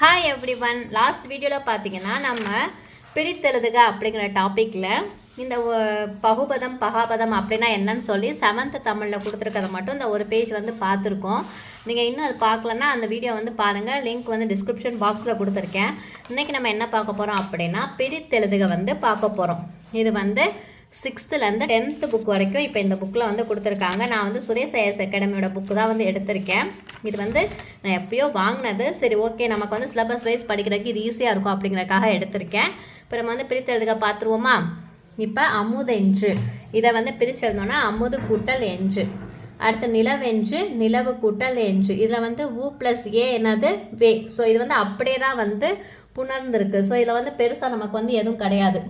Hi every one last வீடியோவில் பார்த்தீங்கன்னா நம்ம பிரித்தெழுதுக அப்படிங்கிற டாப்பிக்கில் இந்த ஒ- பகுபதம் பகாபதம் அப்படின்னா என்னன்னு சொல்லி செவன்த் தமிழில் கொடுத்துருக்கத மட்டும் இந்த ஒரு பேஜ் வந்து பார்த்துருக்கோம். நீங்கள் இன்னும் அது பார்க்கலன்னா அந்த வீடியோ வந்து பாருங்கள் லிங்க் வந்து டிஸ்கிரிப்ஷன் பாக்ஸில் கொடுத்துருக்கேன். இன்றைக்கி நம்ம என்ன பார்க்க போகிறோம் அப்படின்னா பிரித்தெழுதுக வந்து பார்க்க போகிறோம் இது வந்து சிக்ஸ்த்துலேருந்து டென்த்து புக் வரைக்கும் இப்போ இந்த புக்கில் வந்து கொடுத்துருக்காங்க. நான் வந்து சுரேஷ் ஐஎஸ் அகாடமியோட புக்கு தான் வந்து எடுத்திருக்கேன். இது வந்து நான் எப்பயோ வாங்கினது. சரி ஓகே நமக்கு வந்து சிலபஸ் வைஸ் படிக்கிறதுக்கு இது ஈஸியாக இருக்கும் அப்படிங்கிறதுக்காக எடுத்திருக்கேன். இப்போ நம்ம வந்து பிரித்தெழுதுக்க பார்த்துருவோமா? இப்போ அமுதென்று இதை வந்து பிரித்து அமுது கூட்டல் என்று. அடுத்து நிலவென்று நிலவு கூட்டல் என்று. இதில் வந்து ஊ ப்ளஸ் ஏ என்னது? வே. ஸோ இது வந்து அப்படியே தான் வந்து புணர்ந்திருக்கு. ஸோ இதில் வந்து பெருசாக நமக்கு வந்து எதுவும் கிடையாது.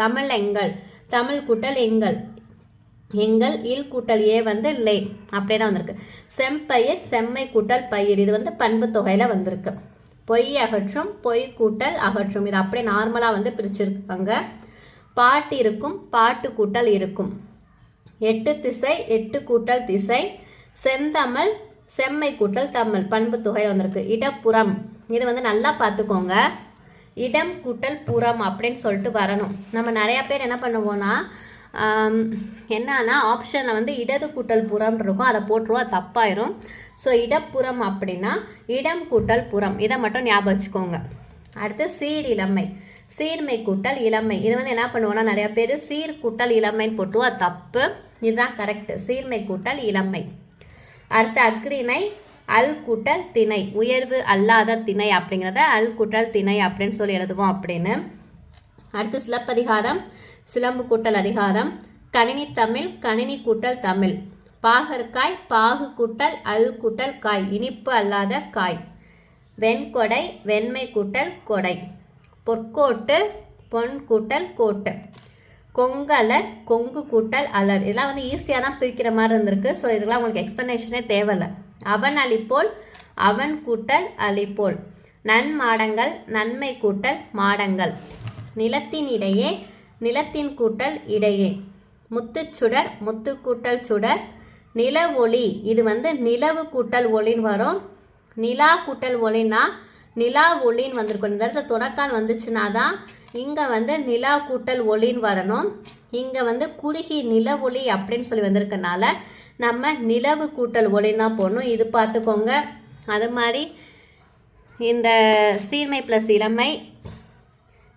தமிழ் எங்கள் தமிழ் கூட்டல் எங்கள். எங்கள் இல் கூட்டல் ஏ வந்து லே. அப்படியே தான் வந்திருக்கு. செம்பயிர் செம்மை கூட்டல் பயிர். இது வந்து பண்பு தொகையில் வந்திருக்கு. பொய் அகற்றும் பொய் கூட்டல் அகற்றும். இது அப்படியே நார்மலாக வந்து பிரிச்சிருக்காங்க பாட்டு இருக்கும் பாட்டு கூட்டல் இருக்கும். எட்டு திசை எட்டு கூட்டல் திசை. செந்தமிழ் செம்மை கூட்டல் தமிழ். பண்பு தொகை வந்திருக்கு. இடப்புறம். இது வந்து நல்லா பார்த்துக்கோங்க. இடம் கூட்டல் புறம் அப்படின்னு சொல்லிட்டு வரணும். நம்ம நிறையா பேர் என்ன பண்ணுவோம்னா என்னன்னா ஆப்ஷனில் வந்து இடது கூட்டல் புறம் இருக்கும். அதை போட்டுருவோம் அது தப்பாயிரும். ஸோ இடப்புறம் அப்படின்னா இடம் கூட்டல் புறம் இதை மட்டும் ஞாபகம் வச்சுக்கோங்க. அடுத்து சீர் இளமை. சீர்மை கூட்டல் இளமை. இது வந்து என்ன பண்ணுவோம்னா நிறைய பேர் சீர் கூட்டல் இளமைன்னு போட்டுருவோம் அது தப்பு. இதுதான் கரெக்ட் சீர்மை கூட்டல் இளமை. அடுத்து அக்ரிணை அல் குட்டல் திணை உயர்வு அல்லாத திணை அப்படிங்கிறத அல் குட்டல் திணை அப்படின்னு சொல்லி எழுதுவோம் அப்படின்னு. அடுத்து சிலப்பதிகாரம் சிலம்பு கூட்டல் அதிகாரம் கணினி தமிழ் கணினி கூட்டல் தமிழ். பாகற்காய் பாகு கூட்டல் அல் கூட்டல் காய் இனிப்பு அல்லாத காய். வெண்கொடை வெண்மை கூட்டல் கொடை. பொற்கோட்டு பொன் கூட்டல் கோட்டு. கொங்கலர் கொங்கு கூட்டல் அலர். இதெல்லாம் வந்து ஈஸியாக தான் பிரிக்கிற மாதிரி இருந்திருக்கு. ஸோ இதெல்லாம் உங்களுக்கு எக்ஸ்ப்ளனேஷனே தேவையில்லை. அவன் அளிப்போல் அவன் கூட்டல் அளிப்போல் நன்மாடங்கள் நன்மை கூட்டல் மாடங்கள். நிலத்தின் இடையே நிலத்தின் கூட்டல் இடையே. முத்துச்சுடர் முத்து கூட்டல் சுடர். நில ஒளி இது வந்து நிலவு கூட்டல் ஒளின்னு வரும். நிலா கூட்டல் ஒளினா நிலா ஒளின்னு வந்திருக்கும். இந்த இடத்துல துணக்கால் வந்துச்சுன்னா தான் இங்கே வந்து நிலா கூட்டல் ஒளின்னு வரணும். இங்கே வந்து குறுகி நில ஒளி அப்படின்னு சொல்லி வந்திருக்கனால நம்ம நிலவு கூட்டல் ஒளின்னு தான் போடணும். இது பார்த்துக்கோங்க. அது மாதிரி இந்த சீர்மை ப்ளஸ் இளமை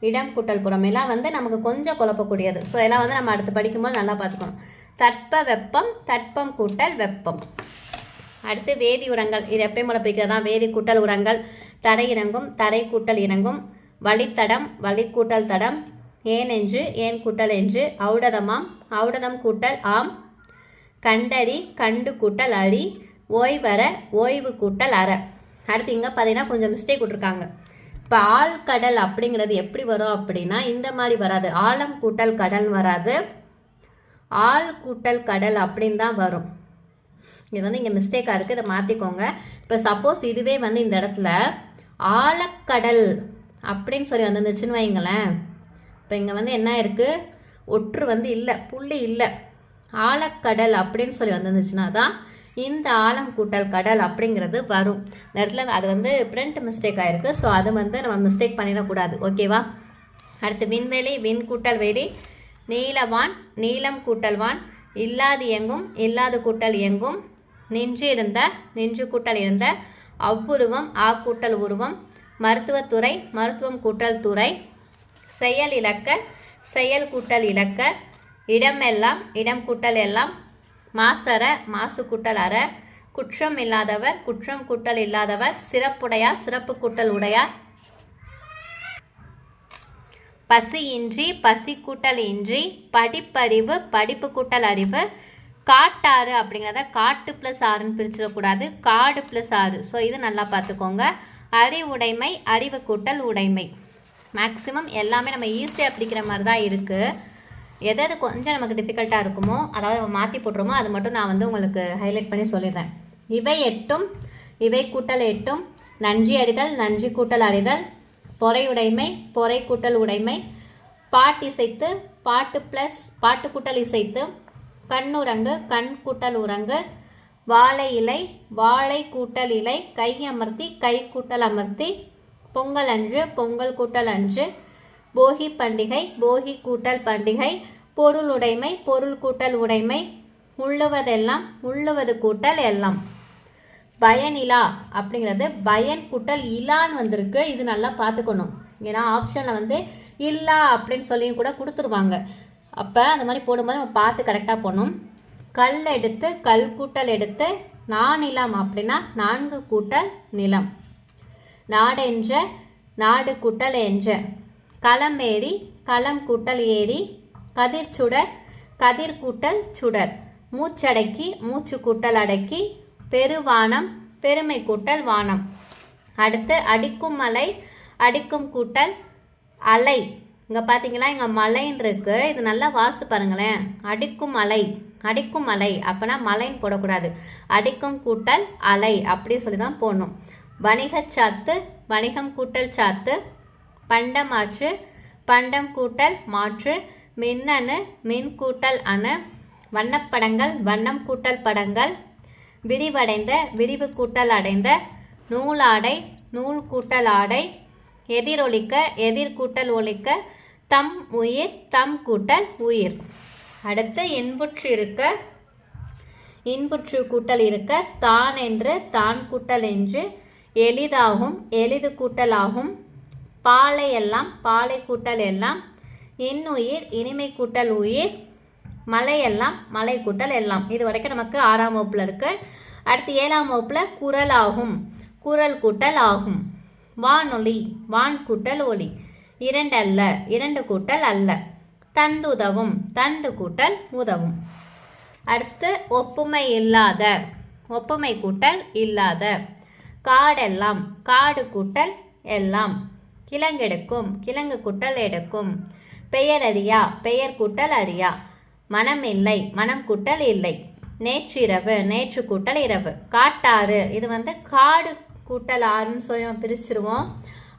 இடம் கூட்டல் புறம் எல்லாம் வந்து நமக்கு கொஞ்சம் குழப்பக்கூடியது. ஸோ எல்லாம் வந்து நம்ம அடுத்து படிக்கும்போது நல்லா பார்த்துக்கணும். தட்ப வெப்பம் தட்பம் கூட்டல் வெப்பம். அடுத்து வேதி உரங்கள். இது எப்பயும் போல பிரிக்கிறது தான். வேதி கூட்டல் உரங்கள். தடை இறங்கும் தடை கூட்டல் இறங்கும். வழித்தடம் வழி கூட்டல் தடம். ஏன் என்று ஏன் கூட்டல் என்று. ஔடதமாம். ஔடதம் கூட்டல் ஆம். கண்டறி கண்டு கூட்டல் அரி ஓய்வர ஓய்வு கூட்டல் அற. அடுத்து இங்கே பார்த்தீங்கன்னா கொஞ்சம் மிஸ்டேக் விட்ருக்காங்க இப்போ ஆழ்கடல் அப்படிங்கிறது எப்படி வரும் அப்படின்னா இந்த மாதிரி வராது. ஆழம் கூட்டல் கடல் வராது. ஆள் கூட்டல் கடல் அப்படின்னு தான் வரும். இது வந்து இங்கே மிஸ்டேக்காக இருக்குது இதை மாற்றிக்கோங்க இப்போ சப்போஸ் இதுவே வந்து இந்த இடத்துல ஆழக்கடல் அப்படின்னு சொல்லி வந்துருந்துச்சுன்னு வைங்களேன் இப்போ இங்கே வந்து என்ன இருக்குது ஒற்று வந்து இல்லை புள்ளி இல்லை. ஆழக்கடல் அப்படின்னு சொல்லி வந்துருந்துச்சுன்னா தான் இந்த ஆழம் கூட்டல் கடல் அப்படிங்கிறது வரும். இந்த இடத்துல அது வந்து பிரிண்ட் மிஸ்டேக் ஆகிருக்கு ஸோ அது வந்து நம்ம மிஸ்டேக் பண்ணிடக்கூடாது ஓகேவா அடுத்து விண்வெளி விண் கூட்டல் வெளி நீலவான் நீளம் கூட்டல் வான் இல்லாது எங்கும் இல்லாது கூட்டல் எங்கும் நின்று இருந்த நின்று கூட்டல் இருந்த அவ்வுருவம் ஆ கூட்டல் உருவம் மருத்துவத்துறை மருத்துவம் கூட்டல் துறை செயல் இலக்க செயல் கூட்டல் இலக்க இடம் எல்லாம் இடம் கூட்டல் எல்லாம் மாசற மாசு கூட்டல் அற குற்றம் இல்லாதவர் குற்றம் கூட்டல் இல்லாதவர் சிறப்புடையார் சிறப்பு கூட்டல் உடையார் பசி இன்றி பசி கூட்டல் இன்றி படிப்பறிவு படிப்பு கூட்டல் அறிவு காட்டாறு அப்படிங்கிறத காட்டு ப்ளஸ் ஆறுன்னு பிரிச்சிடக்கூடாது. காடு ப்ளஸ் ஆறு. ஸோ இது நல்லா பார்த்துக்கோங்க. அறிவுடைமை அறிவு கூட்டல் உடைமை. மேக்ஸிமம் எல்லாமே நம்ம ஈஸியாக பிடிக்கிற மாதிரி தான் இருக்குது எது எது கொஞ்சம் நமக்கு டிஃபிகல்ட்டாக இருக்குமோ அதாவது நம்ம மாற்றி போட்டுருமோ அது மட்டும் நான் வந்து உங்களுக்கு ஹைலைட் பண்ணி சொல்லிடுறேன். இவை எட்டும் இவை கூட்டல் எட்டும் நன்றி அறிதல் நன்றி கூட்டல் அறிதல் பொறையுடைமை பொறை கூட்டல் உடைமை பாட்டு இசைத்து பாட்டு ப்ளஸ் பாட்டு கூட்டல் இசைத்து கண்ணுரங்கு கண் கூட்டல் உரங்கு வாழை இலை வாழை கூட்டல் இலை கை அமர்த்தி கை கூட்டல் அமர்த்தி பொங்கல் அன்று பொங்கல் கூட்டல் அன்று போகி பண்டிகை போகி கூட்டல் பண்டிகை பொருள் உடைமை பொருள் கூட்டல் உடைமை உள்ளுவதெல்லாம் உள்ளுவது கூட்டல் எல்லாம். பயனிலா அப்படிங்கிறது பயன் கூட்டல் இலான்னு வந்திருக்கு. இது நல்லா பார்த்துக்கணும். ஏன்னா ஆப்ஷனில் வந்து இல்லா அப்படின்னு சொல்லி கூட கொடுத்துருவாங்க. அப்போ அந்த மாதிரி போடும்போது நம்ம பார்த்து கரெக்டாக போகணும் கல் எடுத்து கல் கூட்டல் எடுத்து நானிலம் அப்படின்னா நான்கு கூட்டல் நிலம். நாடென்ற நாடு கூட்டல் என்ற. களம் ஏறி களம் கூட்டல் ஏரி கதிர் சுடர். கதிர் கூட்டல் சுடர் மூச்சடக்கி மூச்சு கூட்டல் அடக்கி பெருவானம் பெருமை கூட்டல் வானம். அடுத்து அடிக்கும் மலை அடிக்கும் கூட்டல் அலை. இங்கே பார்த்தீங்களா இங்கே மலைன்னு இருக்குது இது நல்லா வாசித்து பாருங்களேன். அடிக்கும் அலை அடிக்கும் அலை அப்போனா மலைன்னு போடக்கூடாது. அடிக்கும் கூட்டல் அலை அப்படி சொல்லி தான் போடணும். வணிகச் சாத்து வணிகம் கூட்டல் சாத்து பண்டமாற்று பண்டம் கூட்டல் மாற்று மின்னணு மின் கூட்டல் அணு வண்ணப்படங்கள் வண்ணம் கூட்டல் படங்கள் விரிவடைந்த விரிவு கூட்டல் அடைந்த நூலாடை நூல் கூட்டல் ஆடை எதிரொலிக்க எதிர் கூட்டல் ஒலிக்க தம் உயிர் தம் கூட்டல் உயிர். அடுத்து இன்புற்று இருக்க இன்புற்று கூட்டல் இருக்க தான் என்று தான் கூட்டல் என்று எளிதாகும் எளிது கூட்டலாகும் பாலை எல்லாம் பாலை கூட்டல் எல்லாம் இன்னுயிர் இனிமை கூட்டல் உயிர் மலையெல்லாம் மலை கூட்டல் எல்லாம். இது வரைக்கும் நமக்கு ஆறாம் வகுப்பில் இருக்கு. அடுத்து ஏழாம் வகுப்பில் குரல் ஆகும் குரல் கூட்டல் ஆகும். வானொலி வான் கூட்டல் ஒளி இரண்டு அல்ல இரண்டு கூட்டல் அல்ல. தந்து உதவும் தந்து கூட்டல் உதவும். அடுத்து ஒப்புமை இல்லாத ஒப்புமை கூட்டல் இல்லாத. காடெல்லாம் காடு கூட்டல் எல்லாம். கிழங்கெடுக்கும் கிழங்கு குட்டல் எடுக்கும். பெயர் அறியா பெயர் கூட்டல் அறியா. மனம் இல்லை மனம் கூட்டல் இல்லை. நேற்றிரவு நேற்று கூட்டல் இரவு. காட்டாறு இது வந்து காடு கூட்டல் ஆறுன்னு சொல்லி நம்ம பிரிச்சிருவோம்.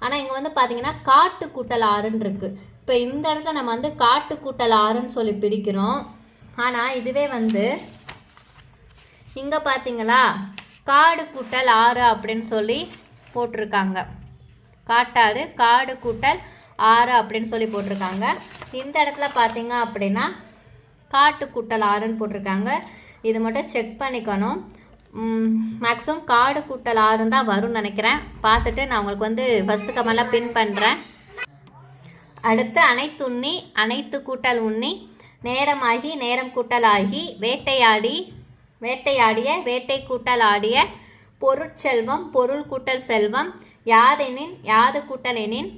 ஆனால் இங்கே வந்து பார்த்தீங்கன்னா காட்டு கூட்டல் ஆறுன்னு இருக்கு. இப்போ இந்த இடத்துல நம்ம வந்து காட்டு கூட்டல் ஆறுன்னு சொல்லி பிரிக்கிறோம். ஆனால் இதுவே வந்து இங்கே பார்த்தீங்களா காடு கூட்டல் ஆறு அப்படின்னு சொல்லி போட்டிருக்காங்க. காட்டாறு காடு கூட்டல் ஆறு அப்படின்னு சொல்லி போட்டிருக்காங்க. இந்த இடத்துல பார்த்தீங்க அப்படின்னா காட்டு கூட்டல் ஆறுன்னு போட்டிருக்காங்க. இது மட்டும் செக் பண்ணிக்கணும். மேக்ஸிமம் காடு கூட்டல் ஆறுன்னு தான் வரும்னு நினைக்கிறேன். பார்த்துட்டு நான் உங்களுக்கு வந்து ஃபஸ்ட்டு கமெல்லாம் பின் பண்ணுறேன் அடுத்து அனைத்து உண்ணி அனைத்து கூட்டல் உண்ணி நேரமாகி நேரம் கூட்டல் ஆகி வேட்டையாடி வேட்டையாடிய வேட்டை கூட்டல் ஆடிய பொருட்செல்வம் பொருள் கூட்டல் செல்வம் யாதெனின் யாது கூட்டல் எனின்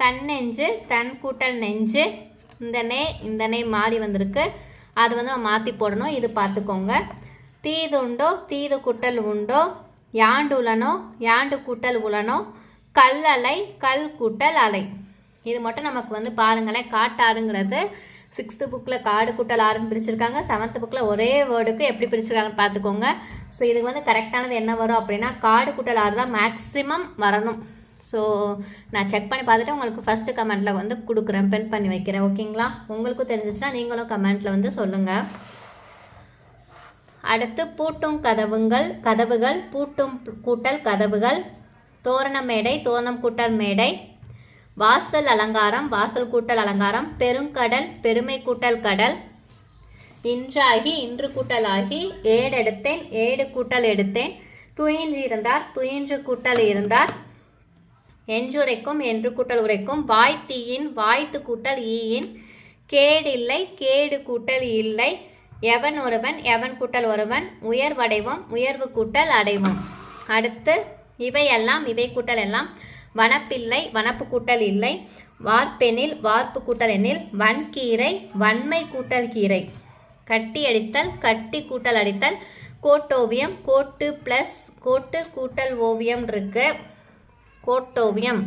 தன் நெஞ்சு தன் கூட்டல் நெஞ்சு இந்த நே இந்த நே மாறி வந்திருக்கு. அது வந்து நம்ம மாற்றி போடணும். இது பார்த்துக்கோங்க. தீது உண்டோ தீது கூட்டல் உண்டோ யாண்டு உலனோ யாண்டு கூட்டல் உலனோ கல் அலை கல் கூட்டல் அலை. இது மட்டும் நமக்கு வந்து பாருங்களேன் காட்டாதுங்கிறது. சிக்ஸ்த்து புக்கில் காடு கூட்டல் ஆறுன்னு பிரிச்சிருக்காங்க. செவன்த் புக்கில் ஒரே வேர்டுக்கு எப்படி பிரிச்சிருக்காங்கன்னு பார்த்துக்கோங்க. ஸோ இதுக்கு வந்து கரெக்டானது என்ன வரும் அப்படின்னா காடு கூட்டல் ஆறு தான் மேக்ஸிமம் வரணும். ஸோ நான் செக் பண்ணி பார்த்துட்டு உங்களுக்கு ஃபஸ்ட்டு கமெண்ட்டில் வந்து கொடுக்குறேன் பென் பண்ணி வைக்கிறேன். ஓகேங்களா உங்களுக்கும் தெரிஞ்சிச்சுன்னா நீங்களும் கமெண்ட்டில் வந்து சொல்லுங்கள் அடுத்து பூட்டும் கதவுங்கள் கதவுகள் பூட்டும் கூட்டல் கதவுகள் தோரண மேடை தோரணம் கூட்டல் மேடை வாசல் அலங்காரம் வாசல் கூட்டல் அலங்காரம் பெருங்கடல் பெருமை கூட்டல் கடல். இன்றாகி இன்று கூட்டல் ஆகி ஏடெடுத்தேன் ஏடு கூட்டல் எடுத்தேன். துயின்று இருந்தார் துயின்று கூட்டல் இருந்தார். என்றுரைக்கும் என்று கூட்டல் உரைக்கும். வாய் தீயின் வாய்த்து கூட்டல் ஈயின். கேடில்லை கேடு கூட்டல் இல்லை. எவன் ஒருவன் எவன் கூட்டல் ஒருவன்? உயர்வடைவோம் உயர்வு கூட்டல் அடைவோம். அடுத்து இவையெல்லாம் இவை கூட்டல் எல்லாம் வனப்பில்லை வனப்பு கூட்டல் இல்லை. வார்ப்பெனில் வார்ப்பு கூட்டல் எனில் வன்கீரை வன்மை கூட்டல் கீரை கட்டி அடித்தல் கட்டி கூட்டல் அடித்தல் கோட்டோவியம் கோட்டு ப்ளஸ் கோட்டு கூட்டல் ஓவியம் இருக்கு. கோட்டோவியம்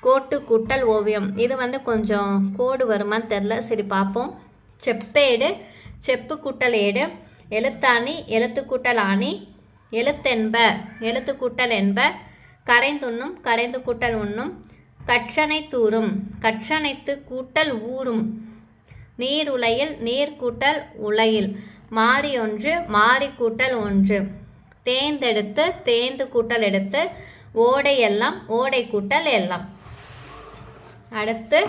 கோட்டு கூட்டல் ஓவியம். இது வந்து கொஞ்சம் கோடு வருமான்னு தெரில சரி பார்ப்போம். செப்பேடு செப்பு கூட்டல் ஏடு. எழுத்தாணி எழுத்து கூட்டல் ஆணி. எழுத்தென்ப எழுத்து கூட்டல் என்ப. கரைந்துண்ணும் கரைந்து கூட்டல் உண்ணும். கற்றனை தூரும் கற்றனைத்து கூட்டல் ஊறும் நீர் உலையில் நீர் கூட்டல் உலையில் மாறி ஒன்று. மாறி கூட்டல் ஒன்று தேர்ந்தெடுத்து தேர்ந்து கூட்டல் எடுத்து ஓடை எல்லாம் ஓடை கூட்டல் எல்லாம். அடுத்து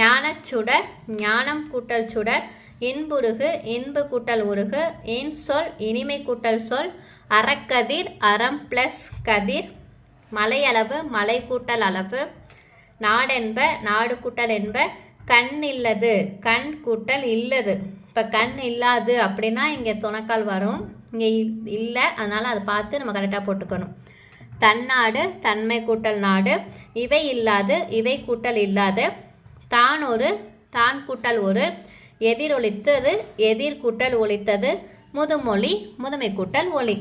ஞானச்சுடர் ஞானம் கூட்டல் சுடர் இன்புருகு இன்பு கூட்டல் உருகு இன் சொல் இனிமை கூட்டல் சொல் அறக்கதிர் அறம் ப்ளஸ் கதிர் மலையளவு மலை கூட்டல் அளவு நாடென்ப நாடு கூட்டல் என்ப கண் இல்லது. கண் கூட்டல் இல்லது இப்போ கண் இல்லாது அப்படின்னா இங்கே துணக்கால் வரும். இங்கே இல்லை. அதனால் அதை பார்த்து நம்ம கரெக்டாக போட்டுக்கணும். தன்னாடு தன்மை கூட்டல் நாடு. இவை இல்லாது இவை கூட்டல் இல்லாது. தான் ஒரு தான் கூட்டல் ஒரு. எதிரொலித்தது எதிர் கூட்டல் ஒழித்தது முதுமொழி முதுமை கூட்டல் ஒலி.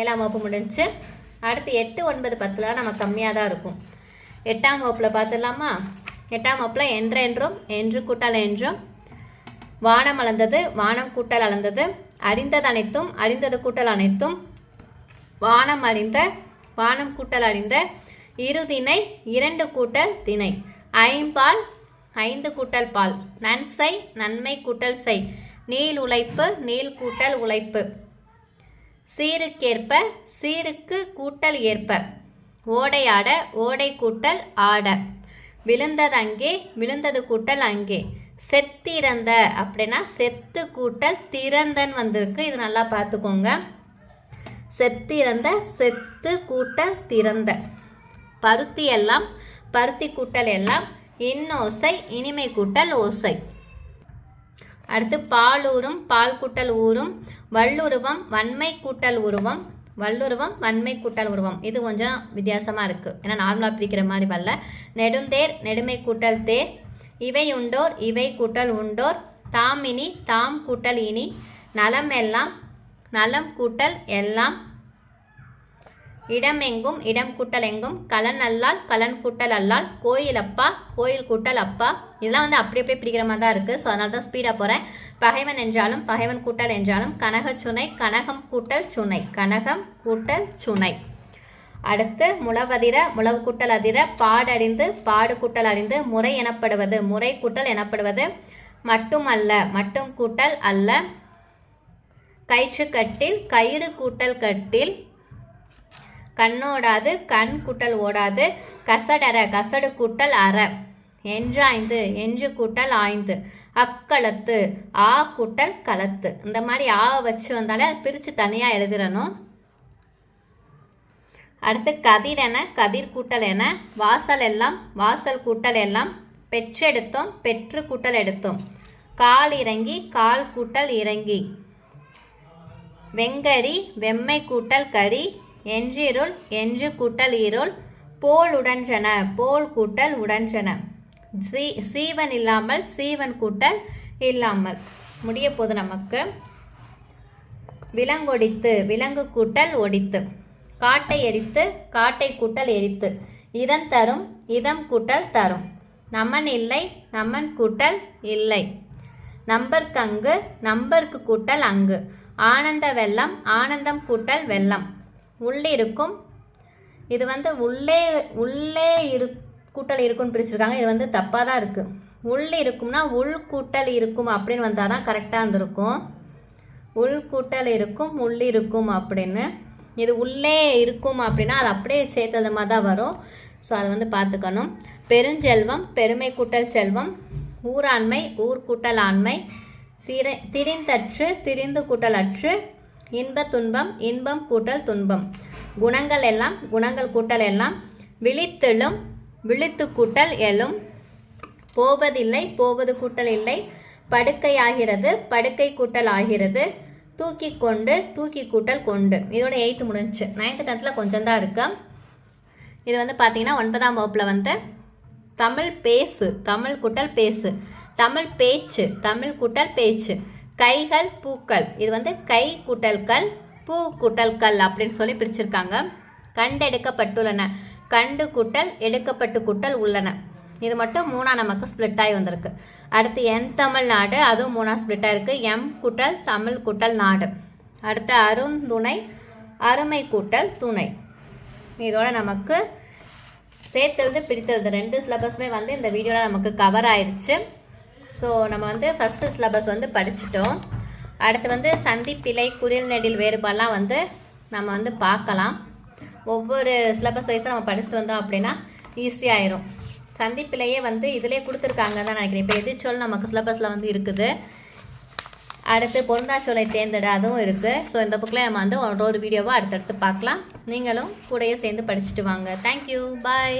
ஏழாம் வகுப்பு முடிஞ்சு. அடுத்து எட்டு ஒன்பது பத்தில் நம்ம கம்மியாக தான் இருக்கும். எட்டாம் வகுப்பில் பார்த்துடலாமா? எட்டாம் வகுப்பில் என்றென்றும் என்று கூட்டல் என்றும் வானம் அளந்தது வானம் கூட்டல் அளந்தது அறிந்தது அனைத்தும் அறிந்தது கூட்டல் அனைத்தும் வானம் அறிந்த வானம் கூட்டல் அறிந்த இருதினை இரண்டு கூட்டல் திணை. ஐம்பால் ஐந்து கூட்டல் பால். நன்சை நன்மை கூட்டல் செய். நீள் உழைப்பு நீள் கூட்டல் உழைப்பு. சீருக்கேற்ப சீருக்கு கூட்டல் ஏற்ப. ஓடையாட ஓடை கூட்டல் ஆட. விழுந்தது அங்கே விழுந்தது கூட்டல் அங்கே. செத்திறந்த அப்படின்னா செத்து கூட்டல் திறந்தன் வந்திருக்கு. இது நல்லா பார்த்துக்கோங்க. செத்திறந்த செத்து கூட்டல் திறந்த. பருத்தி எல்லாம் பருத்தி கூட்டல் எல்லாம் இன்னோசை இனிமை கூட்டல் ஓசை. அடுத்து பாலூரும் பால் கூட்டல் ஊரும் வல்லுருவம் வன்மை கூட்டல் உருவம் வல்லுருவம் வன்மை கூட்டல் உருவம். இது கொஞ்சம் வித்தியாசமாக இருக்குது ஏன்னா நார்மலாக பிரிக்கிற மாதிரி வரல. நெடுந்தேர் நெடுமை கூட்டல் தேர் இவை உண்டோர் இவை கூட்டல் உண்டோர் தாம் இனி தாம் கூட்டல் இனி நலம் எல்லாம் நலம் கூட்டல் எல்லாம் இடமெங்கும் இடம் கூட்டல் எங்கும் கலன் அல்லால் கலன் கூட்டல் அல்லால் கோயில் அப்பா கோயில் கூட்டல் அப்பா. இதெல்லாம் வந்து அப்படி அப்படியே பிடிக்கிற மாதிரி தான் இருக்குது ஸோ அதனால தான் ஸ்பீடாக போகிறேன் பகைவன் என்றாலும் பகைவன் கூட்டல் என்றாலும் கனக சுனை கனகம் கூட்டல் சுனை கனகம் கூட்டல் சுனை. அடுத்து முளவதிர முளவு கூட்டல் அதிர பாடறிந்து பாடு கூட்டல் அறிந்து முறை எனப்படுவது முறை கூட்டல் எனப்படுவது மட்டுமல்ல மட்டும் கூட்டல் அல்ல. கயிற்று கட்டில் கயிறு கூட்டல் கட்டில் கண்ணோடாது கண் கூட்டல் ஓடாது. கசடர கசடு கூட்டல் அற. என்றாய்ந்து என்று கூட்டல் ஆய்ந்து அக்களத்து ஆ கூட்டல் களத்து இந்த மாதிரி ஆ வச்சு வந்தாலே பிரித்து தனியாக எழுதிடணும். அடுத்து கதிர் என கதிர் கூட்டல் என. வாசல் எல்லாம் வாசல் கூட்டல் எல்லாம் பெற்றெடுத்தோம் பெற்று கூட்டல் எடுத்தோம். கால் இறங்கி கால் கூட்டல் இறங்கி. வெங்கரி வெம்மை கூட்டல் கறி என்றிருள் என்று கூட்டல் இருள் போல் உடன்றன போல் கூட்டல் உடன்றன. சீ சீவன் இல்லாமல் சீவன் கூட்டல் இல்லாமல். முடிய போது நமக்கு. விலங்கொடித்து விலங்கு கூட்டல் ஒடித்து. காட்டை எரித்து காட்டை கூட்டல் எரித்து. இதன் தரும் இதம் கூட்டல் தரும். நமன் இல்லை நமன் கூட்டல் இல்லை. நம்பர்க்கு அங்கு நம்பருக்கு கூட்டல் அங்கு. ஆனந்த வெள்ளம் ஆனந்தம் கூட்டல் வெள்ளம். உள்ளே இருக்கும். இது வந்து உள்ளே உள்ளே இரு கூட்டல் இருக்கும்னு பிரிச்சிருக்காங்க. இது வந்து தப்பாக தான் இருக்குது உள் இருக்கும்னா உள் கூட்டல் இருக்கும் அப்படின்னு வந்தால் தான் கரெக்டாக இருந்திருக்கும் உள் கூட்டல் இருக்கும் உள் இருக்கும் அப்படின்னு. இது உள்ளே இருக்கும் அப்படின்னா அது அப்படியே சேர்த்தது மாதிரி தான் வரும். ஸோ அதை வந்து பார்த்துக்கணும். பெருஞ்செல்வம் பெருமை கூட்டல் செல்வம் ஊராண்மை ஊர் கூட்டல் ஆண்மை திரை திரிந்தற்று திரிந்து கூட்டல் அற்று இன்ப துன்பம் இன்பம் கூட்டல் துன்பம். குணங்கள் எல்லாம் குணங்கள் கூட்டல் எல்லாம். விழித்தெழும் விழித்து கூட்டல் எழும். போவதில்லை போவது கூட்டல் இல்லை. படுக்கையாகிறது படுக்கை கூட்டல் ஆகிறது. தூக்கி கொண்டு தூக்கி கூட்டல் கொண்டு. இதோட எயித்து முடிஞ்சுச்சு. நைன்த்து டென்த்தில் கொஞ்சம் தான் இருக்கு. இது வந்து பார்த்தீங்கன்னா ஒன்பதாம் வகுப்பில் வந்து தமிழ் பேசு தமிழ் கூட்டல் பேசு. தமிழ் பேச்சு தமிழ் கூட்டல் பேச்சு. கைகள் பூக்கள். இது வந்து கை கூட்டல்கள் பூ கூட்டல்கள் அப்படின்னு சொல்லி பிரிச்சிருக்காங்க. கண்டெடுக்கப்பட்டுள்ளன கண்டு கூட்டல் எடுக்கப்பட்டு கூட்டல் உள்ளன. இது மட்டும் மூணா நமக்கு ஸ்ப்ளிட் ஆகி வந்திருக்கு. அடுத்து என் தமிழ்நாடு அதுவும் மூணா ஸ்ப்ளிட் ஆயிருக்கு. எம் குட்டல் தமிழ் கூட்டல் நாடு. அடுத்து அருந்துணை அருமை கூட்டல் துணை. இதோட நமக்கு சேர்த்தெழுது பிடித்தெழுது. ரெண்டு சிலபஸுமே வந்து இந்த வீடியோவில் நமக்கு கவர் ஆயிடுச்சு ஸோ நம்ம வந்து ஃபஸ்ட்டு சிலபஸ் வந்து படிச்சிட்டோம். அடுத்து வந்து சந்திப்பிழை குரில் நெடில் வேறுபாடெலாம் வந்து நம்ம வந்து பார்க்கலாம். ஒவ்வொரு சிலபஸ் வைஸாக நம்ம படிச்சுட்டு வந்தோம் அப்படின்னா ஈஸியாயிரும் சந்திப்பிலையே வந்து இதிலே கொடுத்துருக்காங்க தான் நினைக்கிறேன். இப்போ எதிர்ச்சொல் நமக்கு சிலபஸில் வந்து இருக்குது. அடுத்து பொருந்தாச்சொலை தேர்ந்தெடு அதுவும் இருக்குது ஸோ இந்த புக்கில் நம்ம வந்து ஒரு ஒரு வீடியோவாக அடுத்தடுத்து பார்க்கலாம். நீங்களும் கூடயே சேர்ந்து படிச்சுட்டு வாங்க. Thank you bye